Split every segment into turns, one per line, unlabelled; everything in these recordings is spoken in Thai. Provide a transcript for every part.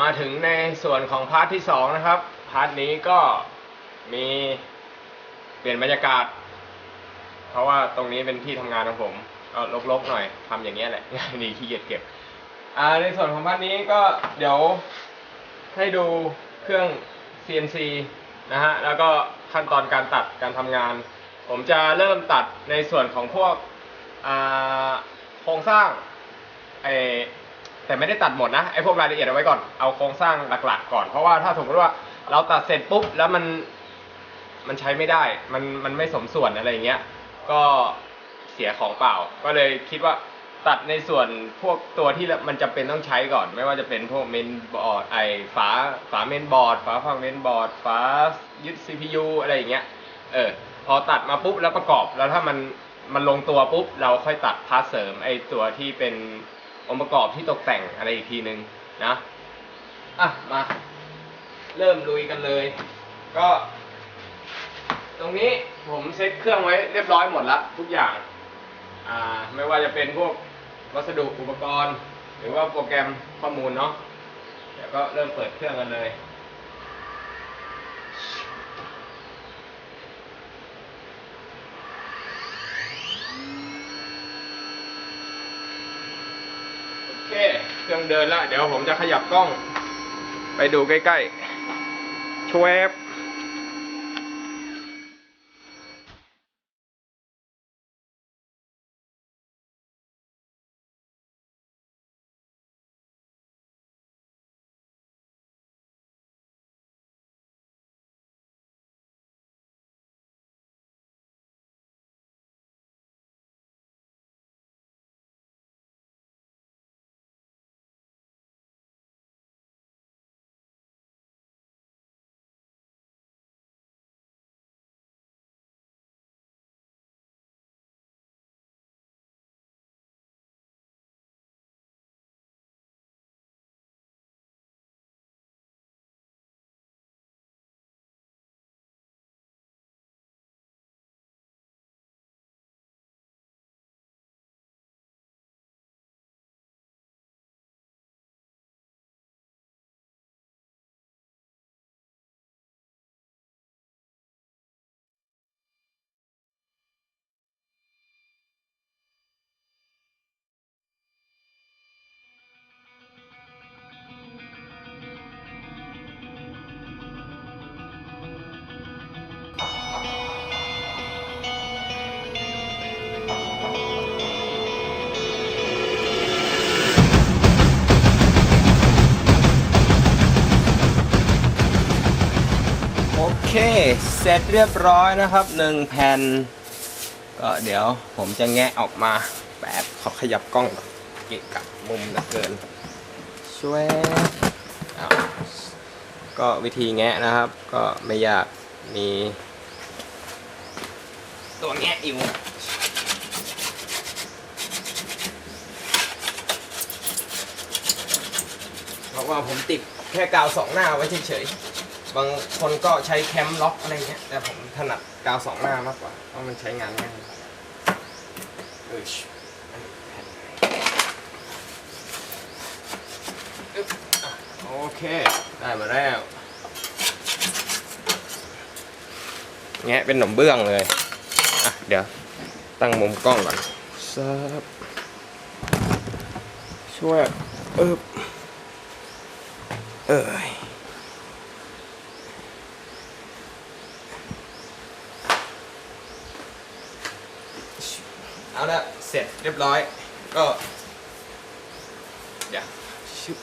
มาถึงในส่วนของพาร์ทที่สองนะครับ พาร์ทนี้ก็มีเปลี่ยนบรรยากาศ เพราะว่าตรงนี้เป็นที่ทำงานของผมก็ลกๆหน่อยทำอย่างเงี้ยแหละง่ายดีขี้เกียจเก็บในส่วนของพาร์ทนี้ก็เดี๋ยวให้ดูเครื่อง CNC นะฮะแล้วก็ขั้นตอนการตัดการทำงาน ผมจะเริ่มตัดในส่วนของพวกโครงสร้างไอ แต่ไม่ได้ตัดหมดนะไอพวกรายละเอียดเอาไว้ก่อนเอาโครงสร้างหลักๆ ก่อน เพราะว่าถ้าสมมติว่าเราตัดเสร็จปุ๊บแล้วมันมันใช้ไม่ได้ มันมันไม่สมส่วนอะไรเงี้ย ก็เสียของเปล่า ก็เลยคิดว่าตัดในส่วนพวกตัวที่มันจำเป็นต้องใช้ก่อน ไม่ว่าจะเป็นพวกเมนบอร์ดไอฝาฝาเมนบอร์ดฝาฟังเมนบอร์ดฝายึด CPU อะไรอย่างเงี้ย เออ พอตัดมาปุ๊บแล้วประกอบ แล้วถ้ามันมันลงตัวปุ๊บ เราค่อยตัดพาร์ทเสริมไอตัวที่เป็น องค์ประกอบที่ตกแต่งอะไรอีกทีนึงนะอะมา เริ่มลุยกันเลย ก็ ตรงนี้ผมเซ็ตเครื่องไว้เรียบร้อยหมดละทุกอย่าง อ่า ไม่ว่าจะเป็นพวกวัสดุอุปกรณ์ หรือว่าโปรแกรมข้อมูลเนาะเดี๋ยวก็เริ่มเปิดเครื่องกันเลย เคเครื่องเดินแล้วเดี๋ยวผมจะขยับกล้อง ไปดูใกล้ๆชวบ เคเสร็จเรียบร้อยนะครับหนึ่งแผ่น ก็เดี๋ยวผมจะแงะออกมาแบบขอขยับกล้องก่อนเกะกะมุมเหลือเกิน ช่วยก็วิธีแงะนะครับ ก็ไม่ยากมีตัวแงะอยู่เพราะว่าผมติดแค่กาวสองหน้าไว้เฉยๆ บางคนก็ใช้แคมล็อกอะไรเงี้ยแต่ผมถนัดกาวสองหน้ามากกว่าเพราะมันใช้งานง่ายเออชิอึ๊บอะโอเค ได้มาแล้วแงะเป็นหนมเบื้องเลย อะ เดี๋ยว ตั้งมุมกล้องก่อนซับช่วยเอบเอ้ย เอาละเสร็จเรียบร้อย ก็ เดี๋ยวชึบ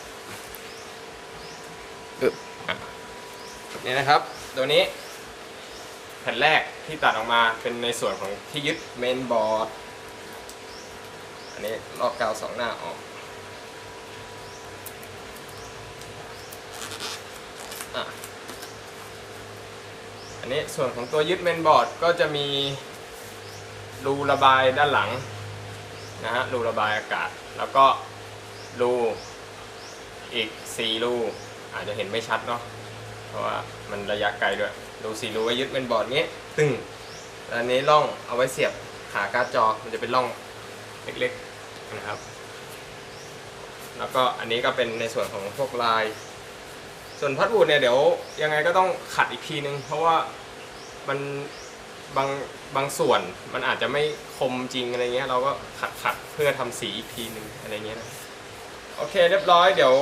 นี่นะครับ ตัวนี้ แผ่นแรกที่ตัดออกมาเป็นในส่วนของที่ยึดเมนบอร์ด อันนี้ลอกกาวสองหน้าออกอันนี้ส่วนของตัวยึดเมนบอร์ดก็จะมี รูระบายด้านหลังนะฮะรูระบายอากาศ แล้วก็รูอีก4รูอาจจะเห็นไม่ชัดเนาะเพราะว่ามันระยะไกลด้วยรูสี่รูไว้ยึดเป็นบอร์ดนี้ตึงอันนี้ร่องเอาไว้เสียบขาการ์ดจอมันจะเป็นร่องเล็กๆนะครับ แล้วก็อันนี้ก็เป็นในส่วนของพวกลาย ส่วนพัดวูดเนี่ยเดี๋ยวยังไงก็ต้องขัดอีกทีนึง เพราะว่ามันบาง บางส่วนมันอาจจะไม่คมจริงอะไรเงี้ย เราก็ขัดขัดเพื่อทำสีอีกทีหนึ่งอะไรเงี้ยนะโอเคเรียบร้อยเดี๋ยว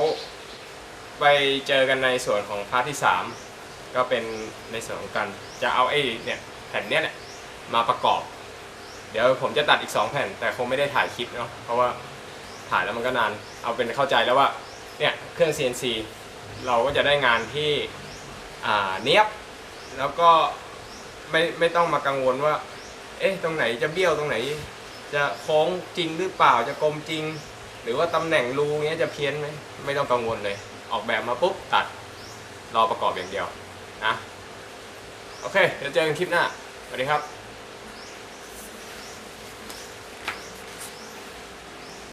ไปเจอกันในส่วนของพาร์ทที่ 3 ก็เป็นในส่วนของการจะเอาไอ้เนี่ยแผ่นเนี้ยแหละมาประกอบ เดี๋ยวผมจะตัดอีก 2 แผ่น แต่คงไม่ได้ถ่ายคลิปเนาะเพราะว่าถ่ายแล้วมันก็นาน เอาเป็นเข้าใจแล้วว่าเนี่ยเครื่อง CNC เราก็จะได้งานที่เนี้ยบแล้วก็ ไม่ไม่ต้องมากังวลว่า เอ๊ะตรงไหนจะเบี้ยวตรงไหน จะโค้งจริงหรือเปล่าจะกลมจริง หรือว่าตำแหน่งรูเงี้ยจะเพี้ยนไหมไม่ต้องกังวลเลย ออกแบบมาปุ๊บตัดรอประกอบอย่างเดียวนะโอเคเดี๋ยวเจอกันคลิปหน้าสวัสดีครับ